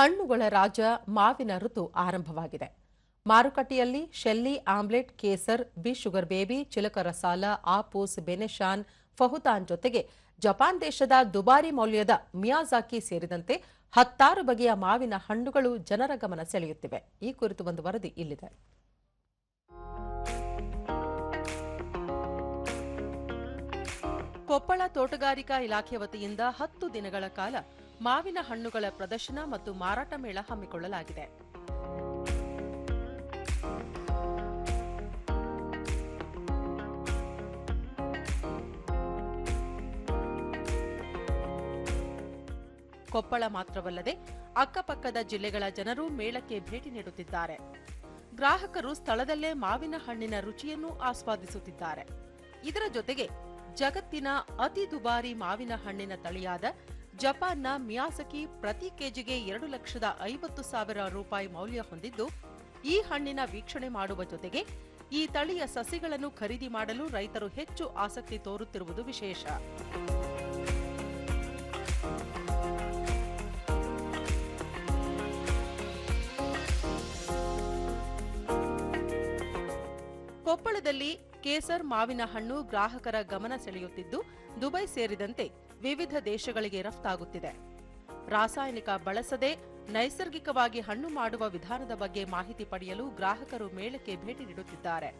ಹಣ್ಣುಗಳ ರಾಜ ಮಾವಿನ ಋತು ಆರಂಭವಾಗಿದೆ. ಮಾರುಕಟ್ಟೆಯಲ್ಲಿ ಶೆಲ್ಲಿ, ಆಮ್ಲೆಟ್, ಕೇಸರ್, ಬಿ ಶುಗರ್ ಬೇಬಿ ಚಿಲಕ ರಸಾಲ ಆಪೂಸ್, ಬೆನೆಶಾನ್, ಫಹುತಾನ್ ಜೊತೆಗೆ ಜಪಾನ್ ದೇಶದ ದುಬಾರಿ ಮೌಲ್ಯದ ಮಿಯಾಜಾಕಿ ಸೇರಿದಂತೆ ಹತ್ತಾರು ಬಗೆಯ ಮಾವಿನ ಹಣ್ಣುಗಳು ಜನರ ಗಮನ ಸೆಳೆಯುತ್ತಿವೆ. ಈ ಕುರಿತು ಒಂದು ವರದಿ ಇಲ್ಲಿದೆ. ಕೊಪ್ಪಳ ತೋಟಗಾರಿಕಾ ಇಲಾಖೆ ವತಿಯಿಂದ ಹತ್ತು ದಿನಗಳ ಕಾಲ ಮಾವಿನ ಹಣ್ಣುಗಳ ಪ್ರದರ್ಶನ ಮತ್ತು ಮಾರಾಟ ಮೇಳ ಹಮ್ಮಿಕೊಳ್ಳಲಾಗಿದೆ. ಕೊಪ್ಪಳ ಮಾತ್ರವಲ್ಲದೆ ಅಕ್ಕಪಕ್ಕದ ಜಿಲ್ಲೆಗಳ ಜನರು ಮೇಳಕ್ಕೆ ಭೇಟಿ ನೀಡುತ್ತಿದ್ದಾರೆ. ಗ್ರಾಹಕರು ಸ್ಥಳದಲ್ಲೇ ಮಾವಿನ ಹಣ್ಣಿನ ರುಚಿಯನ್ನು ಆಸ್ವಾದಿಸುತ್ತಿದ್ದಾರೆ. ಇದರ ಜೊತೆಗೆ ಜಗತ್ತಿನ ಅತಿ ದುಬಾರಿ ಮಾವಿನ ಹಣ್ಣಿನ ತಳಿಯಾದ ಜಪಾನ್ನ ಮಿಯಾಸಕಿ ಪ್ರತಿ ಕೆಜಿಗೆ ಎರಡು ಲಕ್ಷದ ಐವತ್ತು ಸಾವಿರ ರೂಪಾಯಿ ಮೌಲ್ಯ ಹೊಂದಿದ್ದು, ಈ ಹಣ್ಣಿನ ವೀಕ್ಷಣೆ ಮಾಡುವ ಜೊತೆಗೆ ಈ ತಳಿಯ ಸಸಿಗಳನ್ನು ಖರೀದಿ ಮಾಡಲು ರೈತರು ಹೆಚ್ಚು ಆಸಕ್ತಿ ತೋರುತ್ತಿರುವುದು ವಿಶೇಷ. ಕೊಪ್ಪಳದಲ್ಲಿ ಕೇಸರ್ ಮಾವಿನ ಹಣ್ಣು ಗ್ರಾಹಕರ ಗಮನ ಸೆಳೆಯುತ್ತಿದ್ದು, ದುಬೈ ಸೇರಿದಂತೆ ವಿವಿಧ ದೇಶಗಳಿಗೆ ರಫ್ತಾಗುತ್ತಿದೆ. ರಾಸಾಯನಿಕ ಬಳಸದೆ ನೈಸರ್ಗಿಕವಾಗಿ ಹಣ್ಣು ಮಾಡುವ ವಿಧಾನದ ಬಗ್ಗೆ ಮಾಹಿತಿ ಪಡೆಯಲು ಗ್ರಾಹಕರು ಮೇಳಕ್ಕೆ ಭೇಟಿ ನೀಡುತ್ತಿದ್ದಾರೆ.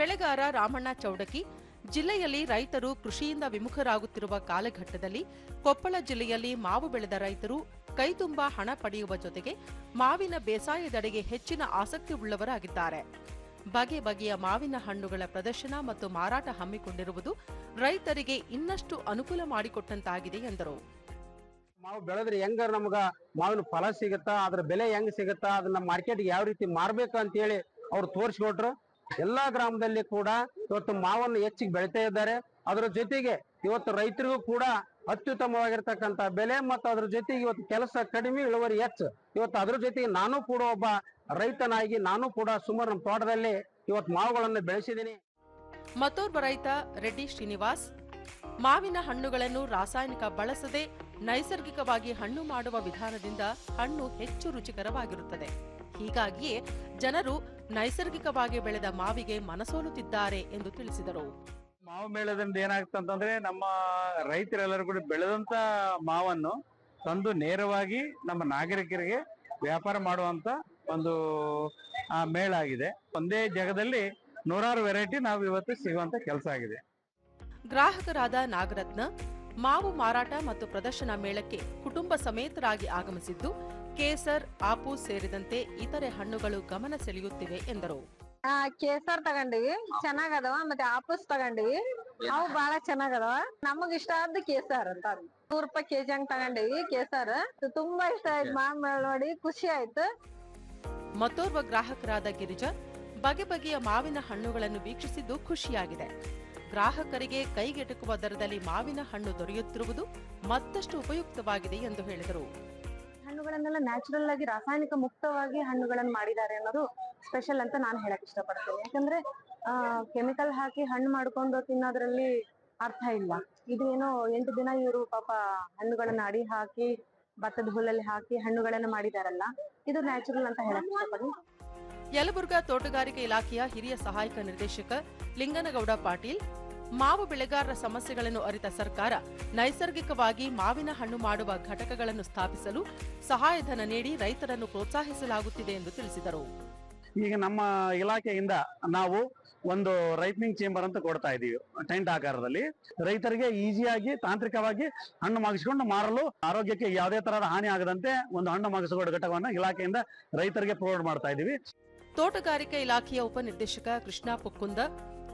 ಬೆಳೆಗಾರ ರಾಮಣ್ಣ ಚೌಡಕಿ ಜಿಲ್ಲೆಯಲ್ಲಿ ರೈತರು ಕೃಷಿಯಿಂದ ವಿಮುಖರಾಗುತ್ತಿರುವ ಕಾಲಘಟ್ಟದಲ್ಲಿ ಕೊಪ್ಪಳ ಜಿಲ್ಲೆಯಲ್ಲಿ ಮಾವು ಬೆಳೆದ ರೈತರು ಕೈತುಂಬ ಹಣ ಪಡೆಯುವ ಜೊತೆಗೆ ಮಾವಿನ ಬೇಸಾಯದಡೆಗೆ ಹೆಚ್ಚಿನ ಆಸಕ್ತಿ ಉಳ್ಳವರಾಗಿದ್ದಾರೆ. ಬಗೆ ಬಗೆಯ ಮಾವಿನ ಹಣ್ಣುಗಳ ಪ್ರದರ್ಶನ ಮತ್ತು ಮಾರಾಟ ಹಮ್ಮಿಕೊಂಡಿರುವುದು ರೈತರಿಗೆ ಇನ್ನಷ್ಟು ಅನುಕೂಲ ಮಾಡಿಕೊಟ್ಟಂತಾಗಿದೆ ಎಂದರು. ಮಾವು ಬೆಳೆದ್ರೆ ಹೆಂಗ ನಮ್ಗ ಮಾವಿನ ಫಲ ಸಿಗುತ್ತಾ, ಅದ್ರ ಬೆಲೆ ಹೆಂಗ್ ಸಿಗುತ್ತಾ, ಅದನ್ನ ಮಾರ್ಕೆಟ್ಗೆ ಯಾವ ರೀತಿ ಮಾರ್ಬೇಕು ಅಂತ ಹೇಳಿ ಅವ್ರು ತೋರಿಸ್ಕೊಟ್ರು. ಎಲ್ಲಾ ಗ್ರಾಮದಲ್ಲಿ ಕೂಡ ಇವತ್ತು ಮಾವನ್ನು ಹೆಚ್ಚಿಗೆ ಬೆಳಿತಾ ಇದ್ದಾರೆ. ಅದರ ಜೊತೆಗೆ ಇವತ್ತು ರೈತರಿಗೂ ಕೂಡ ಅತ್ಯುತ್ತಮವಾಗಿರ್ತಕ್ಕಂಥ ಬೆಲೆ ಮತ್ತು ಅದ್ರ ಜೊತೆಗೆ ಇವತ್ತು ಕೆಲಸ ಕಡಿಮೆ ಇಳುವರಿ ಹೆಚ್ಚು. ಇವತ್ತು ಅದ್ರ ಜೊತೆಗೆ ನಾನು ಕೂಡ ಒಬ್ಬ ರೈತನಾಗಿ ನಾನು ಕೂಡ ಸುಮಾರು ನಮ್ಮ ತೋಟದಲ್ಲಿ ಇವತ್ತು ಮಾವುಗಳನ್ನು ಬೆಳೆಸಿದ್ದೀನಿ. ಮತ್ತೋರ್ವ ರೈತ ರೆಡ್ಡಿ ಶ್ರೀನಿವಾಸ್, ಮಾವಿನ ಹಣ್ಣುಗಳನ್ನು ರಾಸಾಯನಿಕ ಬಳಸದೆ ನೈಸರ್ಗಿಕವಾಗಿ ಹಣ್ಣು ಮಾಡುವ ವಿಧಾನದಿಂದ ಹಣ್ಣು ಹೆಚ್ಚು ರುಚಿಕರವಾಗಿರುತ್ತದೆ. ಹೀಗಾಗಿಯೇ ಜನರು ನೈಸರ್ಗಿಕವಾಗಿ ಬೆಳೆದ ಮಾವಿಗೆ ಮನಸೋಲುತ್ತಿದ್ದಾರೆ ಎಂದು ತಿಳಿಸಿದರು. ಮಾವು ಮೇಳದಿಂದ ಏನಾಗ್ತಂತಂದ್ರೆ ನಮ್ಮ ರೈತರೆಲ್ಲರೂ ಕೂಡ ಬೆಳೆದಂತ ಮಾವನ್ನು ತಂದು ನೇರವಾಗಿ ನಮ್ಮ ನಾಗರಿಕರಿಗೆ ವ್ಯಾಪಾರ ಮಾಡುವಂತ ಒಂದು ಮೇಳ ಆಗಿದೆ. ಒಂದೇ ಜಾಗದಲ್ಲಿ ನೂರಾರು ವೆರೈಟಿ ನಾವು ಇವತ್ತು ಸಿಗುವಂತ ಕೆಲಸ ಆಗಿದೆ. ಗ್ರಾಹಕರಾದ ನಾಗರತ್ನ ಮಾವು ಮಾರಾಟ ಮತ್ತು ಪ್ರದರ್ಶನ ಮೇಳಕ್ಕೆ ಕುಟುಂಬ ಸಮೇತರಾಗಿ ಆಗಮಿಸಿದ್ದು ಕೇಸರ್ ಆಪು ಸೇರಿದಂತೆ ಇತರೆ ಹಣ್ಣುಗಳು ಗಮನ ಸೆಳೆಯುತ್ತಿವೆ ಎಂದರು. ಆ ಕೇಸರ್ ತಗೊಂಡಿವಿ ಚೆನ್ನಾಗದವ ಮತ್ತೆ ಆಪೂಸ್ ತಗೊಂಡಿವಿ. ಅವು ಬಹಳ ಚೆನ್ನಾಗದವ. ನಮಗ್ ಇಷ್ಟ ಆದ್ದು ಕೇಸರ್ ಅಂತ. ನೂರ್ ರೂಪಾಯಿ ಕೆಜಿ ಹಂಗ್ ತಗೊಂಡಿವಿ ಕೇಸರ್. ತುಂಬಾ ಇಷ್ಟ ಆಯ್ತು ಮಾಮ ನೋಡಿ ಖುಷಿ ಆಯ್ತು. ಮತ್ತೋರ್ವ ಗ್ರಾಹಕರಾದ ಗಿರಿಜಾ ಬಗೆ ಬಗೆಯ ಮಾವಿನ ಹಣ್ಣುಗಳನ್ನು ವೀಕ್ಷಿಸಿದ್ದು ಖುಷಿಯಾಗಿದೆ. ಗ್ರಾಹಕರಿಗೆ ಕೈಗೆಟುಕುವ ದರದಲ್ಲಿ ಮಾವಿನ ಹಣ್ಣು ದೊರೆಯುತ್ತಿರುವುದು ಮತ್ತಷ್ಟು ಉಪಯುಕ್ತವಾಗಿದೆ ಎಂದು ಹೇಳಿದರು. ಹಣ್ಣುಗಳನ್ನೆಲ್ಲ ನ್ಯಾಚುರಲ್ ಆಗಿ ರಾಸಾಯನಿಕ ಮುಕ್ತವಾಗಿ ಹಣ್ಣುಗಳನ್ನ ಮಾಡಿದ್ದಾರೆ ಅನ್ನೋದು ಸ್ಪೆಷಲ್ ಅಂತ ನಾನು ಹೇಳಕ್ ಇಷ್ಟಪಡ್ತೇನೆ. ಯಾಕಂದ್ರೆ, ಆ ಕೆಮಿಕಲ್ ಹಾಕಿ ಹಣ್ಣು ಮಾಡ್ಕೊಂಡು ತಿನ್ನೋದ್ರಲ್ಲಿ ಅರ್ಥ ಇಲ್ಲ. ಇದು ಏನೋ ಎಂಟು ದಿನ ಇವರು ಪಾಪ ಹಣ್ಣುಗಳನ್ನ ಅಡಿ ಹಾಕಿ, ಭತ್ತದ ಹುಲ್ಲಲ್ಲಿ ಹಾಕಿ ಹಣ್ಣುಗಳನ್ನ ಮಾಡಿದಾರಲ್ಲ, ಇದು ನ್ಯಾಚುರಲ್ ಅಂತ ಹೇಳಕ್ ಇಷ್ಟಪಡ್ತೀನಿ. ಯಲಬುರ್ಗಾ ತೋಟಗಾರಿಕೆ ಇಲಾಖೆಯ ಹಿರಿಯ ಸಹಾಯಕ ನಿರ್ದೇಶಕ ಲಿಂಗನಗೌಡ ಪಾಟೀಲ್ ಮಾವು ಬೆಳೆಗಾರರ ಸಮಸ್ಯೆಗಳನ್ನು ಅರಿತ ಸರ್ಕಾರ ನೈಸರ್ಗಿಕವಾಗಿ ಮಾವಿನ ಹಣ್ಣು ಮಾಡುವ ಘಟಕಗಳನ್ನು ಸ್ಥಾಪಿಸಲು ಸಹಾಯಧನ ನೀಡಿ ರೈತರನ್ನು ಪ್ರೋತ್ಸಾಹಿಸಲಾಗುತ್ತಿದೆ ಎಂದು ತಿಳಿಸಿದರು. ಈಗ ನಮ್ಮ ಇಲಾಖೆಯಿಂದ ನಾವು ಒಂದು ರೈತನಿಂಗ್ ಚೇಂಬರ್ ಅಂತ ಕೊಡ್ತಾ ಇದೀವಿ ಟೆಂಟ್ ಆಕಾರದಲ್ಲಿ. ರೈತರಿಗೆ ಈಸಿಯಾಗಿ ತಾಂತ್ರಿಕವಾಗಿ ಹಣ್ಣು ಮಾಗಿಸಿಕೊಂಡು ಮಾರಲು ಆರೋಗ್ಯಕ್ಕೆ ಯಾವುದೇ ತರಹದ ಹಾನಿ ಆಗದಂತೆ ಒಂದು ಹಣ್ಣು ಮಾಗಿಸಿಕೊಳ್ಳೋ ಘಟಕವನ್ನು ಇಲಾಖೆಯಿಂದ ರೈತರಿಗೆ ಪ್ರೊವೈಡ್ ಮಾಡ್ತಾ ಇದೀವಿ. ತೋಟಗಾರಿಕೆ ಇಲಾಖೆಯ ಉಪನಿರ್ದೇಶಕ ಕೃಷ್ಣ ಪುಕ್ಕುಂದ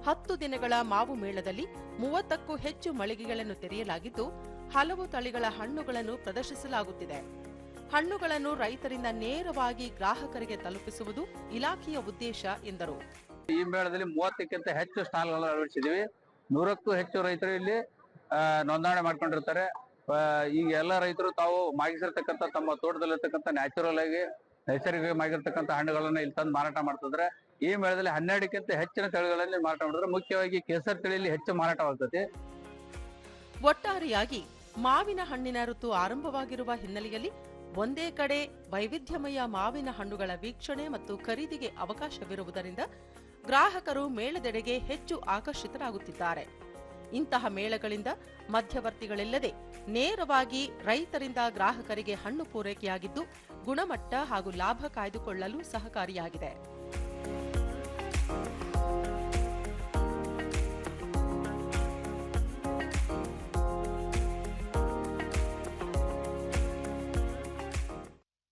ಹತ್ತು ದಿನಗಳ ಮಾವು ಮೇಳದಲ್ಲಿ ಮೂವತ್ತಕ್ಕೂ ಹೆಚ್ಚು ಮಳಿಗೆಗಳನ್ನು ತೆರೆಯಲಾಗಿದ್ದು, ಹಲವು ತಳಿಗಳ ಹಣ್ಣುಗಳನ್ನು ಪ್ರದರ್ಶಿಸಲಾಗುತ್ತಿದೆ. ಹಣ್ಣುಗಳನ್ನು ರೈತರಿಂದ ನೇರವಾಗಿ ಗ್ರಾಹಕರಿಗೆ ತಲುಪಿಸುವುದು ಇಲಾಖೆಯ ಉದ್ದೇಶ, ಎಂದರು. ಈ ಮೇಳದಲ್ಲಿ ಮೂವತ್ತಕ್ಕಿಂತ ಹೆಚ್ಚು ಸ್ಟಾಲ್ಗಳನ್ನು ಅಳವಡಿಸಿದ್ದೀವಿ. ನೂರಕ್ಕೂ ಹೆಚ್ಚು ರೈತರು ಇಲ್ಲಿ ನೋಂದಣಿ ಮಾಡ್ಕೊಂಡಿರ್ತಾರೆ. ಈಗ ಎಲ್ಲ ರೈತರು ತಾವು ಮಾಗಿಸಿರ್ತಕ್ಕಂಥ ತಮ್ಮ ತೋಟದಲ್ಲಿರ್ತಕ್ಕಂಥ ನ್ಯಾಚುರಲ್ ಆಗಿ ನೈಸರ್ಗಿಕವಾಗಿರ್ತಕ್ಕಂಥ ಹಣ್ಣುಗಳನ್ನು ಇಲ್ಲಿ ತಂದು ಮಾರಾಟ ಮಾಡ್ತಿದ್ರೆ ಈ ಮೇಳದಲ್ಲಿ ಹನ್ನೆರಡಕ್ಕಿಂತ ಹೆಚ್ಚಿನ ತಳಿಗಳಲ್ಲಿ ಮಾರಾಟ ಮಾಡಿದ್ರೆ ಮುಖ್ಯವಾಗಿ ಕೇಸರ್ ತಳಿಯಲ್ಲಿ ಹೆಚ್ಚು ಮಾರಾಟವಾಗ್ತದೆ. ಒಟ್ಟಾರೆಯಾಗಿ ಮಾವಿನ ಹಣ್ಣಿನ ಋತು ಆರಂಭವಾಗಿರುವ ಹಿನ್ನೆಲೆಯಲ್ಲಿ ಒಂದೇ ಕಡೆ ವೈವಿಧ್ಯಮಯ ಮಾವಿನ ಹಣ್ಣುಗಳ ವೀಕ್ಷಣೆ ಮತ್ತು ಖರೀದಿಗೆ ಅವಕಾಶವಿರುವುದರಿಂದ ಗ್ರಾಹಕರು ಮೇಳದೆಡೆಗೆ ಹೆಚ್ಚು ಆಕರ್ಷಿತರಾಗುತ್ತಿದ್ದಾರೆ. ಇಂತಹ ಮೇಳಗಳಿಂದ ಮಧ್ಯವರ್ತಿಗಳಿಲ್ಲದೆ ನೇರವಾಗಿ ರೈತರಿಂದ ಗ್ರಾಹಕರಿಗೆ ಹಣ್ಣು ಪೂರೈಕೆಯಾಗಿದ್ದು ಗುಣಮಟ್ಟ ಹಾಗೂ ಲಾಭ ಕಾಯ್ದುಕೊಳ್ಳಲು ಸಹಕಾರಿಯಾಗಿದೆ.